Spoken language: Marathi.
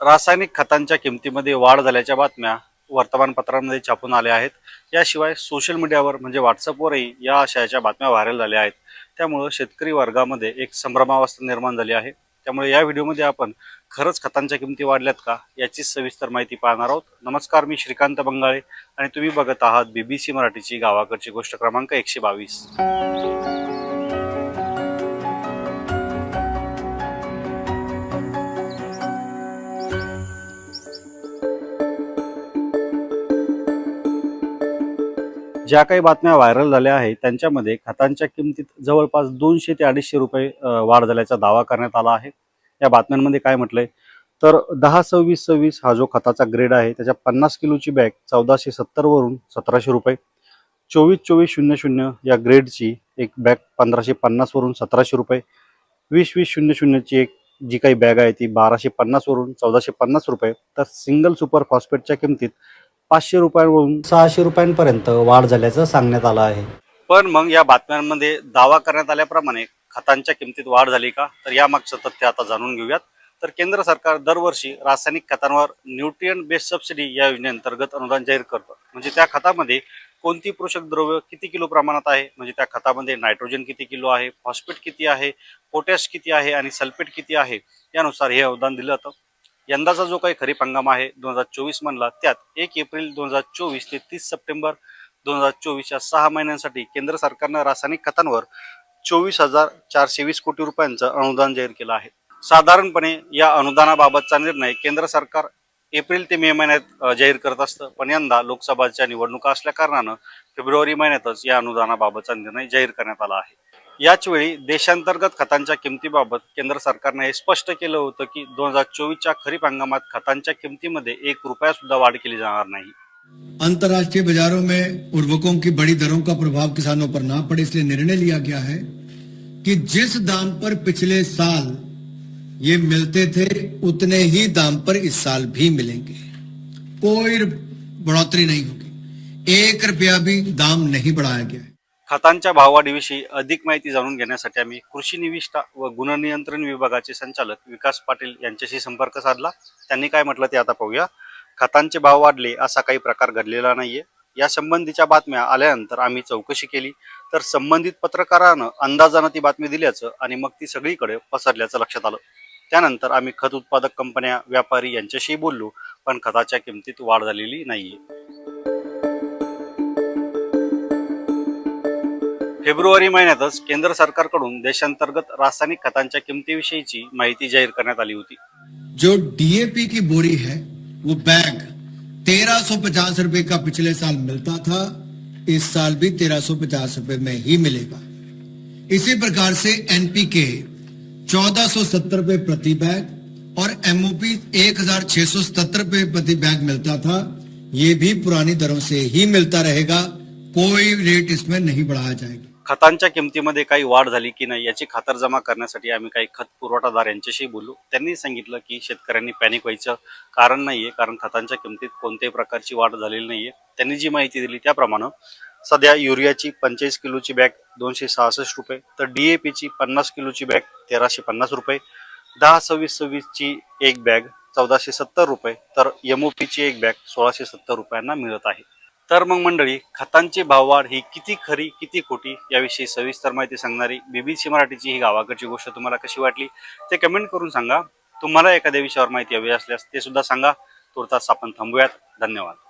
रासायनिक खतांच्या किमतीमध्ये वाढ झाल्याच्या बातम्या वर्तमानपत्रांमध्ये छापून आल्या आहेत. याशिवाय सोशल मीडियावर म्हणजे व्हॉट्सअपवरही या आशयाच्या बातम्या व्हायरल झाल्या आहेत. त्यामुळं शेतकरी वर्गामध्ये एक संभ्रमावस्था निर्माण झाली आहे. त्यामुळे या व्हिडिओमध्ये आपण खरंच खतांच्या किमती वाढल्यात का याची सविस्तर माहिती पाहणार आहोत. नमस्कार मी श्रीकांत बंगाळे आणि तुम्ही बघत आहात बीबीसी मराठीची गावाकडची गोष्ट क्रमांक एकशे बावीस. ज्या काही बातम्या व्हायरल झाल्या आहेत त्यांच्यामध्ये खतांच्या किमतीत जवळपास दोनशे ते अडीचशे रुपये वाढ झाल्याचा दावा करण्यात आला आहे. या बातम्यांमध्ये काय म्हटलंय? तर दहा सव्वीस सव्वीस हा जो खताचा ग्रेड आहे त्याच्या पन्नास किलोची बॅग चौदाशे सत्तर वरून सतराशे रुपये चोवीस चोवीस शून्य शून्य या ग्रेडची एक बॅग पंधराशे पन्नास वरून सतराशे रुपये वीस वीस शून्य शून्यची एक जी काही बॅग आहे ती बाराशे पन्नास वरून चौदाशे पन्नास रुपये. तर सिंगल सुपर फॉस्फेटच्या किमतीत पाचशे रुपयांवरून सहाशे रुपयांपर्यंत वाढ झाल्याचं सांगण्यात आलं आहे. पण मग या बातम्यांमध्ये दावा करण्यात आल्याप्रमाणे खतांच्या किमतीत वाढ झाली का? तर यामागचं तथ्य आता जाणून घेऊयात. तर केंद्र सरकार दरवर्षी रासायनिक खतांवर न्यूट्रियन बेस्ड सबसिडी या योजनेअंतर्गत अनुदान जाहीर करतं. म्हणजे त्या खतामध्ये कोणती पोषक द्रव्य किती किलो प्रमाणात आहे? म्हणजे त्या खतामध्ये नायट्रोजन किती किलो आहे? फॉस्फेट किती आहे? पोटॅश किती आहे? आणि सल्फेट किती आहे? यानुसार हे अनुदान दिलं जातं. यंदाचा जो काही खरीप हंगाम आहे दोन हजार चोवीस म्हणला त्यात एक एप्रिल दोन हजार चोवीस ते तीस सप्टेंबर दोन हजार चोवीस या सहा महिन्यांसाठी केंद्र सरकारनं रासायनिक खतांवर चोवीस हजार चारशे वीस कोटी रुपयांचं अनुदान जाहीर केलं आहे. साधारणपणे या अनुदानाबाबतचा निर्णय केंद्र सरकार एप्रिल ते मे महिन्यात जाहीर करत असतं. पण यंदा लोकसभाच्या निवडणुका असल्या कारणानं फेब्रुवारी महिन्यातच या अनुदानाबाबतचा निर्णय जाहीर करण्यात आला आहे. याच वेळी देशांतर्गत खतांच्या किमतीबाबत केंद्र सरकारने हे स्पष्ट केलं होतं की दोन हज़ार चोवीसच्या खरीप हंगामात खतांच्या किमतीमध्ये एक रुपया सुद्धा वाढ केली जाणार नाही. अंतर्राष्ट्रीय बाजारों में उर्वरकों की बड़ी दरों का प्रभाव किसानों पर ना पड़े इसलिए निर्णय लिया गया है कि जिस दाम पर पिछले साल ये मिलते थे, उतने ही दाम पर इस साल भी मिलेंगे। कोई बढ़ोतरी नहीं होगी। एक रुपया भी दाम नहीं बढ़ाया गया है। खतांच्या भाववाढीविषयी अधिक माहिती जाणून घेण्यासाठी आम्ही कृषी निविष्ठा व गुणनियंत्रण विभागाचे संचालक विकास पाटील यांच्याशी संपर्क साधला. त्यांनी काय म्हटलं ते आता पाहूया. खतांचे भाव वाढले असा काही प्रकार घडलेला नाहीये. या संबंधीच्या बातम्या आल्यानंतर आम्ही चौकशी केली. तर संबंधित पत्रकारानं अंदाजानं ती बातमी दिल्याचं आणि मग ती सगळीकडे पसरल्याचं लक्षात आलं. त्यानंतर आम्ही खत उत्पादक कंपन्या व्यापारी यांच्याशी बोललो पण खताच्या किमतीत वाढ झालेली नाहीये. फेब्रुवारी महिन्यातच केंद्र सरकारकडून देशांतर्गत रासायनिक खतांच्या किमतीविषयीची माहिती जाहीर करण्यात आली होती. जो डीएपी की बोरी है, वो बैग तेरह सौ पचास रुपए का पिछले साल मिलता था, इस साल भी तेरह सौ पचास रुपए में ही मिलेगा। इसी प्रकार से एनपीके चौदह सौ सत्तर रुपए प्रति बैग और एमओपी एक हज़ार छह सौ सत्तर रुपए प्रति बैग मिलता था। ये भी पुरानी दरों से ही मिलता रहेगा, कोई रेट इसमें नहीं बढ़ाया जाएगा। खतांच्या किमतीमध्ये काही वाढ झाली की नाही याची खातरजमा करण्यासाठी आम्ही काही खत पुरवठादार यांच्याशी बोललो त्यांनी सांगितलं की शेतकऱ्यांनी पॅनिक व्हायचं कारण नाहीये कारण खतांच्या किमतीत कोणत्याही प्रकारची वाढ झालेली नाहीये. त्यांनी जी माहिती दिली त्याप्रमाणे सध्या युरियाची पंचेचाळीस किलोची बॅग दोनशे सहासष्ट रुपये तर डीएपीची पन्नास किलोची बॅग तेराशे पन्नास रुपये दहा सव्वीस सव्वीसची एक बॅग चौदाशे सत्तर रुपये तर एमओपीची एक बॅग सोळाशे सत्तर रुपयांना मिळत आहे. तर मग मंडळी खतांची भाववाढ ही किती खरी किती खोटी याविषयी सविस्तर माहिती सांगणारी बीबीसी मराठीची ही गावाकडची गोष्ट तुम्हाला कशी वाटली ते कमेंट करून सांगा. तुम्हाला एखाद्या विषयावर माहिती हवी असल्यास ते सुद्धा सांगा. तुर्तास आपण थांबूयात. धन्यवाद.